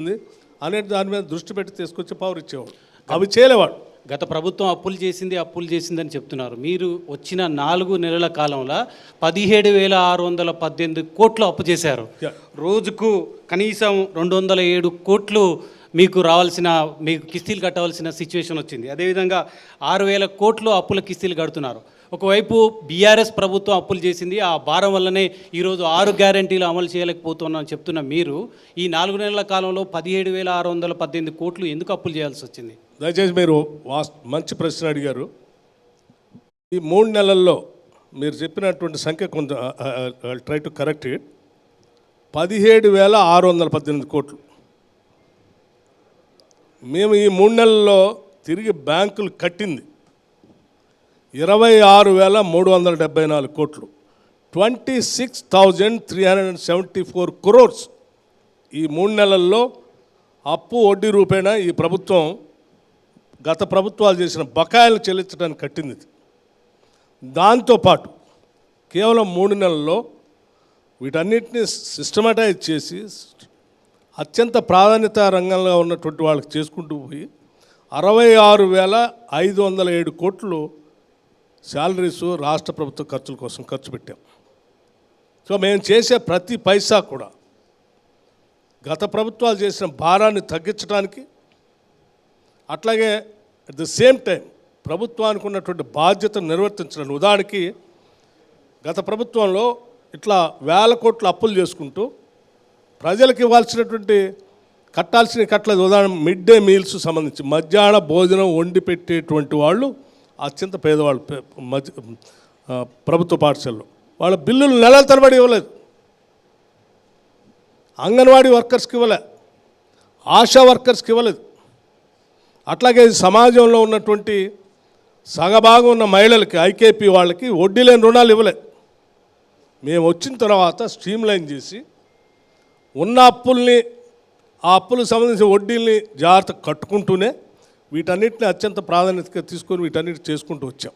ఉంది అనే దాని మీద దృష్టి పెట్టి తీసుకొచ్చి పవర్ ఇచ్చేవాడు. అవి చేయలేవాడు. గత ప్రభుత్వం అప్పులు చేసింది అప్పులు చేసిందని చెప్తున్నారు. మీరు వచ్చిన నాలుగు నెలల కాలంలో పదిహేడు వేల ఆరు వందల పద్దెనిమిది కోట్లు అప్పు చేశారు. రోజుకు కనీసం రెండు వందల ఏడు కోట్లు మీకు రావాల్సిన మీకు కిస్తీలు కట్టవలసిన సిచ్యువేషన్ వచ్చింది. అదేవిధంగా ఆరు వేల కోట్లు అప్పుల కిస్తీలు కడుతున్నారు. ఒకవైపు బీఆర్ఎస్ ప్రభుత్వం అప్పులు చేసింది ఆ భారం వల్లనే ఈరోజు ఆరు గ్యారంటీలు అమలు చేయలేకపోతున్నాం చెప్తున్న మీరు ఈ నాలుగు నెలల కాలంలో పదిహేడు వేల ఆరు వందల పద్దెనిమిది కోట్లు ఎందుకు అప్పులు చేయాల్సి వచ్చింది? దయచేసి మీరు వాస్ మంచి ప్రశ్న అడిగారు. ఈ మూడు నెలల్లో మీరు చెప్పినటువంటి సంఖ్య కొంత ట్రై టు కరెక్ట్ ఇట్. పదిహేడు వేల ఆరు వందల పద్దెనిమిది కోట్లు. మేము ఈ మూడు నెలల్లో తిరిగి బ్యాంకులు కట్టింది. ఇరవై ఆరు వేల మూడు వందల డెబ్బై నాలుగు కోట్లు. Twenty six thousand three hundred and seventy four crores ఈ మూడు నెలల్లో అప్పు వడ్డీ రూపేణా ఈ ప్రభుత్వం గత ప్రభుత్వాలు చేసిన బకాయిలు చెల్లించడానికి కట్టింది దాంతోపాటు కేవలం మూడు నెలల్లో వీటన్నిటిని సిస్టమటైజ్ చేసి అత్యంత ప్రాధాన్యత రంగంలో ఉన్నటువంటి వాళ్ళకి చేసుకుంటూ పోయి అరవై ఆరు వేల ఐదు వందల ఏడు కోట్లు శాలరీస్ రాష్ట్ర ప్రభుత్వ ఖర్చుల కోసం ఖర్చు పెట్టాం. సో మేము చేసే ప్రతి పైసా కూడా గత ప్రభుత్వాలు చేసిన భారాన్ని తగ్గించడానికి అట్లాగే అట్ ద సేమ్ టైం ప్రభుత్వానికి ఉన్నటువంటి బాధ్యతను నిర్వర్తించడానికి ఉదాహరణకి గత ప్రభుత్వంలో ఇట్లా వేల కోట్ల అప్పులు చేసుకుంటూ ప్రజలకు ఇవ్వాల్సినటువంటి కట్టాల్సిన కట్టలేదు. ఉదాహరణ మిడ్ డే మీల్స్ సంబంధించి మధ్యాహ్న భోజనం వండి పెట్టేటువంటి వాళ్ళు అత్యంత పేదవాళ్ళు మధ్య ప్రభుత్వ పాఠశాలలో. వాళ్ళ బిల్లులు నెలల తరబడి ఇవ్వలేదు. అంగన్వాడీ వర్కర్స్కి ఇవ్వలే. ఆశా వర్కర్స్కి ఇవ్వలేదు. అట్లాగే సమాజంలో ఉన్నటువంటి సగభాగం ఉన్న మహిళలకి ఐకేపీ వాళ్ళకి వడ్డీ లేని రుణాలు ఇవ్వలే. మేము వచ్చిన తర్వాత స్ట్రీమ్ లైన్ చేసి ఉన్న అప్పుల్ని ఆ అప్పులకు సంబంధించిన వడ్డీల్ని జాగ్రత్త కట్టుకుంటూనే వీటన్నిటిని అత్యంత ప్రాధాన్యతగా తీసుకొని వీటన్నిటి చేసుకుంటూ వచ్చాం.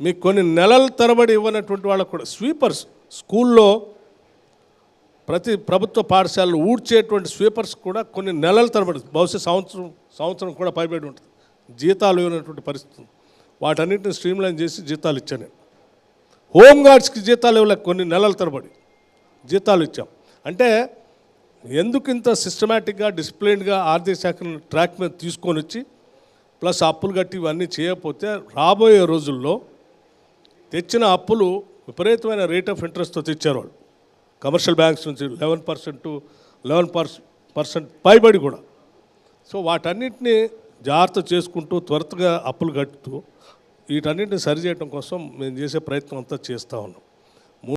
మీకు కొన్ని నెలల తరబడి ఇవ్వనటువంటి వాళ్ళకు కూడా స్వీపర్స్ స్కూల్లో ప్రతి ప్రభుత్వ పాఠశాలలు ఊడ్చేటువంటి స్వీపర్స్ కూడా కొన్ని నెలల తరబడి బహుశా సంవత్సరం సంవత్సరం కూడా పైబడి ఉంటుంది. జీతాలు ఇవ్వనటువంటి పరిస్థితి వాటన్నింటిని వాటన్నిటిని స్ట్రీమ్లైన్ చేసి జీతాలు ఇచ్చాను నేను. హోమ్ గార్డ్స్కి జీతాలు ఇవ్వలేక కొన్ని నెలల తరబడి జీతాలు ఇచ్చాం. అంటే ఎందుకు ఇంత సిస్టమేటిక్గా డిసిప్లిన్డ్గా ఆర్థిక శాఖను ట్రాక్ మీద తీసుకొని వచ్చి ప్లస్ అప్పులు కట్టి ఇవన్నీ చేయకపోతే రాబోయే రోజుల్లో తెచ్చిన అప్పులు విపరీతమైన రేట్ ఆఫ్ ఇంట్రెస్ట్తో తెచ్చారు వాళ్ళు. కమర్షియల్ బ్యాంక్స్ నుంచి eleven percent to eleven percent పైబడి కూడా. సో వాటన్నిటిని జాగ్రత్త చేసుకుంటూ త్వరతగా అప్పులు కట్టుతూ వీటన్నిటిని సరిచేయడం కోసం మేము చేసే ప్రయత్నం అంతా చేస్తూ ఉన్నాం.